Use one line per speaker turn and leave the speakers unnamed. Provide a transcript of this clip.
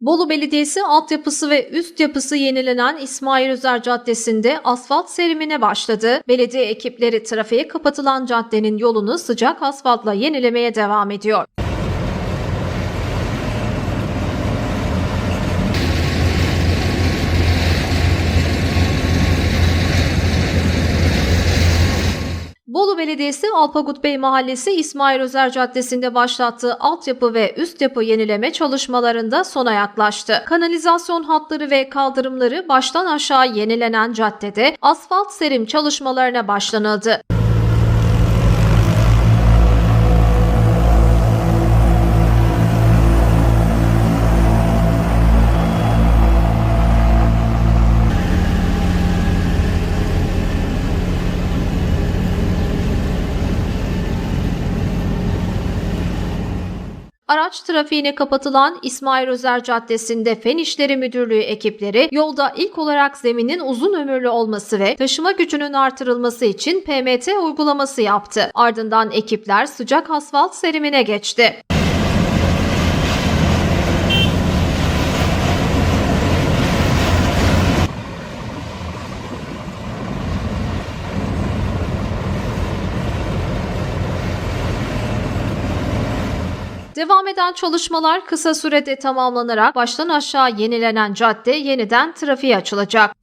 Bolu Belediyesi altyapısı ve üst yapısı yenilenen İsmail Özer Caddesi'nde asfalt serimine başladı. Belediye ekipleri trafiğe kapatılan caddenin yolunu sıcak asfaltla yenilemeye devam ediyor. Bolu Belediyesi Alpagut Bey Mahallesi İsmail Özer Caddesi'nde başlattığı altyapı ve üst yapı yenileme çalışmalarında sona yaklaştı. Kanalizasyon hatları ve kaldırımları baştan aşağı yenilenen caddede asfalt serim çalışmalarına başlanıldı. Araç trafiğine kapatılan İsmail Özer Caddesi'nde Fen İşleri Müdürlüğü ekipleri yolda ilk olarak zeminin uzun ömürlü olması ve taşıma gücünün artırılması için PMT uygulaması yaptı. Ardından ekipler sıcak asfalt serimine geçti. Devam eden çalışmalar kısa sürede tamamlanarak baştan aşağı yenilenen cadde yeniden trafiğe açılacak.